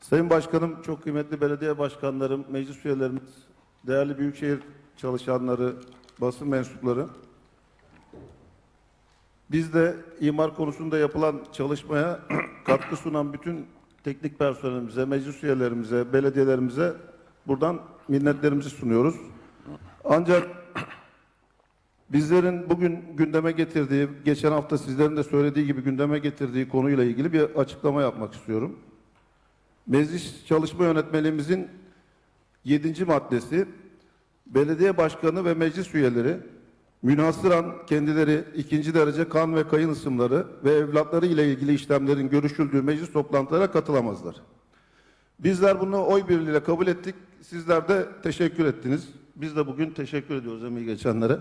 Sayın Başkanım, çok kıymetli belediye başkanlarım, meclis üyelerimiz, değerli büyükşehir çalışanları, basın mensupları. Biz de imar konusunda yapılan çalışmaya katkı sunan bütün teknik personelimize, meclis üyelerimize, belediyelerimize buradan minnetlerimizi sunuyoruz. Ancak bizlerin bugün gündeme getirdiği, geçen hafta sizlerin de söylediği gibi gündeme getirdiği konuyla ilgili bir açıklama yapmak istiyorum. Meclis Çalışma Yönetmeliğimizin 7. maddesi belediye başkanı ve meclis üyeleri münhasıran kendileri ikinci derece kan ve kayın ısımları ve evlatları ile ilgili işlemlerin görüşüldüğü meclis toplantılara katılamazlar. Bizler bunu oy birliğiyle kabul ettik. Sizler de teşekkür ettiniz. Biz de bugün teşekkür ediyoruz emeği geçenlere.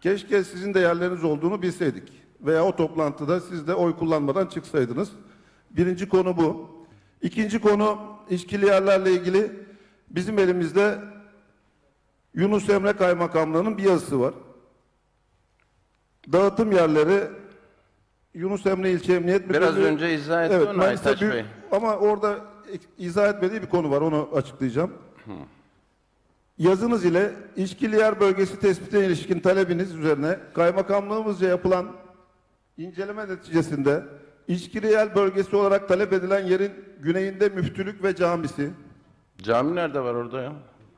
Keşke sizin de yerleriniz olduğunu bilseydik. Veya o toplantıda siz de oy kullanmadan çıksaydınız. Birinci konu bu. İkinci konu içkili yerlerle ilgili bizim elimizde Yunus Emre Kaymakamlığı'nın bir yazısı var. Dağıtım yerleri Yunus Emre İlçe Emniyet Biraz Müdürlüğü- önce izah etti onu Manisa Aytaç Büyük- Bey. Ama orada izah etmediği bir konu var. Onu açıklayacağım. Yazınız ile İşkili yer bölgesi tespitine ilişkin talebiniz üzerine kaymakamlığımızca yapılan inceleme neticesinde İşkili yer bölgesi olarak talep edilen yerin güneyinde müftülük ve camisi. Cami nerede var orada ya?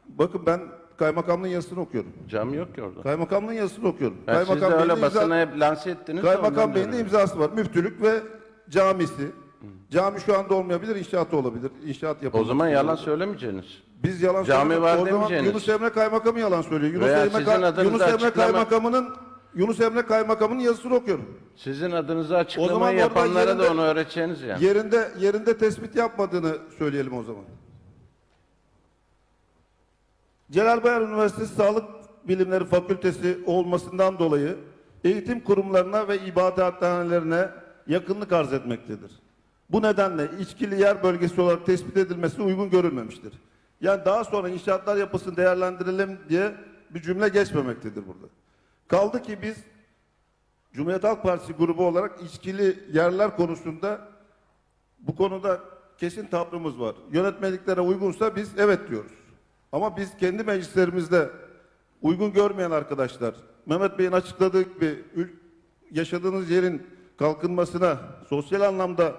Bakın ben kaymakamlığın yazısını okuyorum. Cami yok ki orada. Kaymakamlığın yazısını okuyorum. Yani siz de Bey'in öyle imza- basına hep lanse ettiniz. de Kaymakam Bey'in de diyorum. imzası var. Müftülük ve camisi. Cami şu anda olmayabilir, inşaatı olabilir. İnşaat O yapılması zaman yalan söylemeyeceksiniz. Biz yalan Cami söylemiyoruz. var O zaman demeyeceğiniz. Yunus Emre Kaymakamı yalan söylüyor. Yunus Veya Emre, sizin Kay- adınızı Yunus Emre açıklama- Kaymakamı'nın Yunus Emre Kaymakamı'nın yazısını okuyorum. Sizin adınızı O zaman açıklamayı yapanlara yerinde- da onu öğreteceğiniz ya. Yerinde yerinde tespit yapmadığını söyleyelim o zaman. Celal Bayar Üniversitesi Sağlık Bilimleri Fakültesi olmasından dolayı eğitim kurumlarına ve ibadethanelerine yakınlık arz etmektedir. Bu nedenle içkili yer bölgesi olarak tespit edilmesi uygun görülmemiştir. Yani daha sonra inşaatlar yapısını değerlendirelim diye bir cümle geçmemektedir burada. Kaldı ki biz Cumhuriyet Halk Partisi grubu olarak içkili yerler konusunda bu konuda kesin tavrımız var. Yönetmeliklere uygunsa biz evet diyoruz. Ama biz kendi meclislerimizde uygun görmeyen arkadaşlar, Mehmet Bey'in açıkladığı gibi yaşadığınız yerin kalkınmasına, sosyal anlamda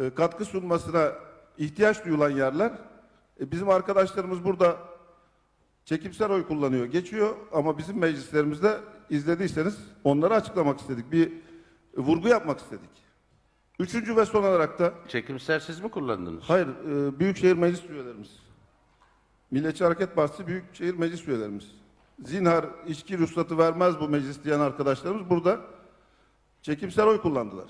e, katkı sunmasına ihtiyaç duyulan yerler, e, bizim arkadaşlarımız burada çekimsel oy kullanıyor, geçiyor ama bizim meclislerimizde izlediyseniz onları açıklamak istedik. Bir vurgu yapmak istedik. Üçüncü ve son olarak da Çekimser siz mi kullandınız? Hayır, e, Büyükşehir Meclis üyelerimiz. Milliyetçi Hareket Partisi Büyükşehir Meclis üyelerimiz. Zinhar içki ruhsatı vermez bu meclis diyen arkadaşlarımız burada çekimsel oy kullandılar.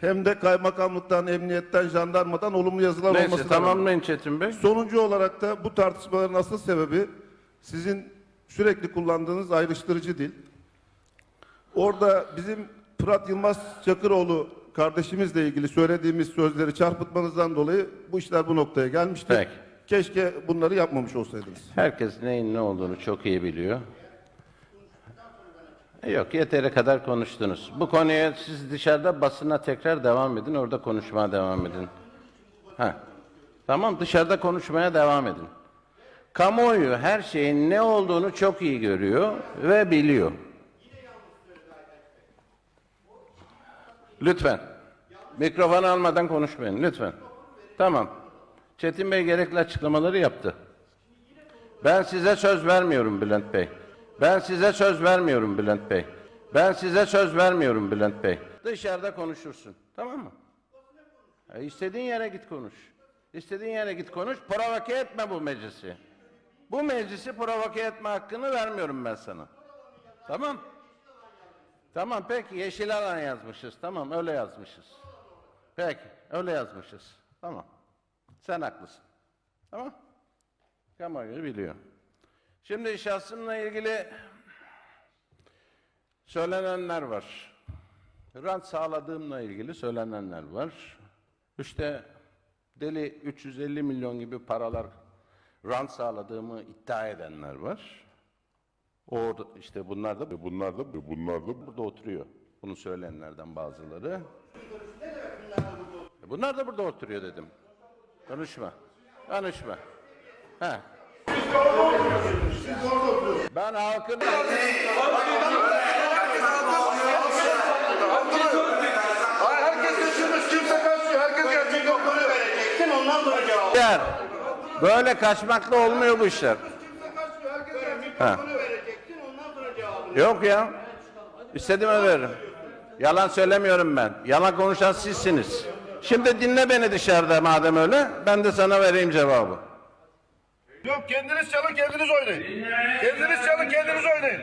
Hem de kaymakamlıktan, emniyetten, jandarmadan olumlu yazılar Neyse rağmen. tamamlayın Çetin Bey. Sonuncu olarak da bu tartışmaların asıl sebebi sizin sürekli kullandığınız ayrıştırıcı dil. Orada bizim Fırat Yılmaz Çakıroğlu kardeşimizle ilgili söylediğimiz sözleri çarpıtmanızdan dolayı bu işler bu noktaya gelmiştir. Peki. Keşke bunları yapmamış olsaydınız. Herkes neyin ne olduğunu çok iyi biliyor. E, Yok yeteri kadar konuştunuz. Bu konuya siz dışarıda basına tekrar devam edin. Orada konuşmaya devam edin. Ha. Tamam dışarıda konuşmaya devam edin. Kamuoyu her şeyin ne olduğunu çok iyi görüyor ve biliyor. Lütfen. Mikrofonu almadan konuşmayın lütfen. Tamam. Çetin Bey gerekli açıklamaları yaptı. Ben size söz vermiyorum Bülent Bey. Ben size söz vermiyorum Bülent Bey. Ben size söz vermiyorum Bülent Bey. Dışarıda konuşursun. Tamam mı? E, istediğin yere git konuş. İstediğin yere git konuş. Provoke etme bu meclisi. Bu meclisi provoke etme hakkını vermiyorum ben sana. Tamam. Tamam peki yeşil alan yazmışız. Tamam öyle yazmışız. Peki öyle yazmışız. Tamam. Sen haklısın. Tamam. Kamuoyu biliyor. Şimdi şahsımla ilgili söylenenler var. Rant sağladığımla ilgili söylenenler var. İşte deli 350 milyon gibi paralar rant sağladığımı iddia edenler var. Orada işte bunlar da bunlar da bunlar da burada oturuyor. Bunu söyleyenlerden bazıları. Bunlar da burada oturuyor dedim. Konuşma. Konuşma. He. Ben halkın yer. Böyle kaçmakla olmuyor bu işler. Ha. Yok ya. İstediğime veririm. Yalan söylemiyorum ben. Yalan konuşan sizsiniz. Şimdi dinle beni dışarıda madem öyle. Ben de sana vereyim cevabı. Yok kendiniz çalın kendiniz oynayın. Kendiniz çalın kendiniz oynayın.